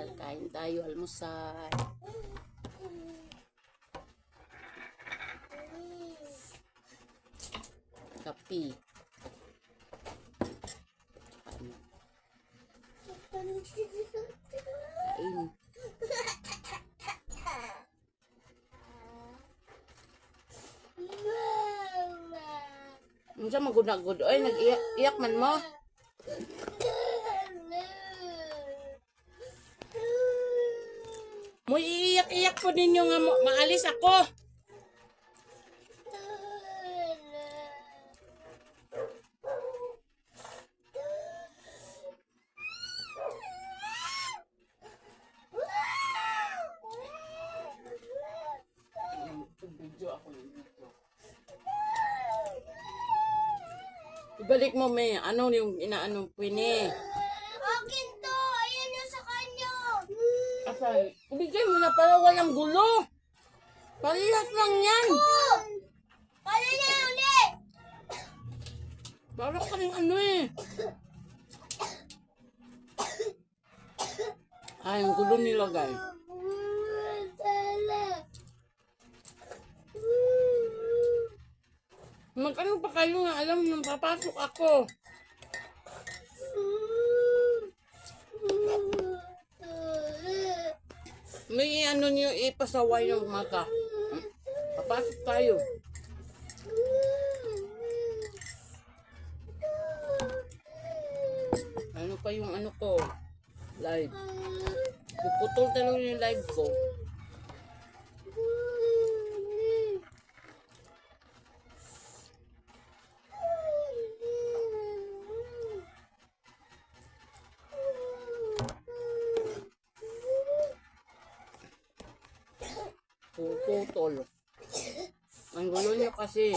Kain tayo, almusal. Kapi. Ano? Kain. Unsa magud-gud oy nag-iyak iyak man mo. Mo iiyak-iyak po ninyo nga mo, maalis ako. Ibalik mo may ano yung inaanong pwini. Na para walang gulo. Parehas lang yan. Oh! Kala niya ulit! Parang ka rin ano eh. Ay, ang gulo nila guys. Mag-ano pa kayo nga alam nang papasok ako. May ano niyo ipasaway ng. Hmm? Papasok tayo. Ano pa yung ano ko? Live. Puputol talaga yung live ko. Puputol. Ang gulo niyo kasi.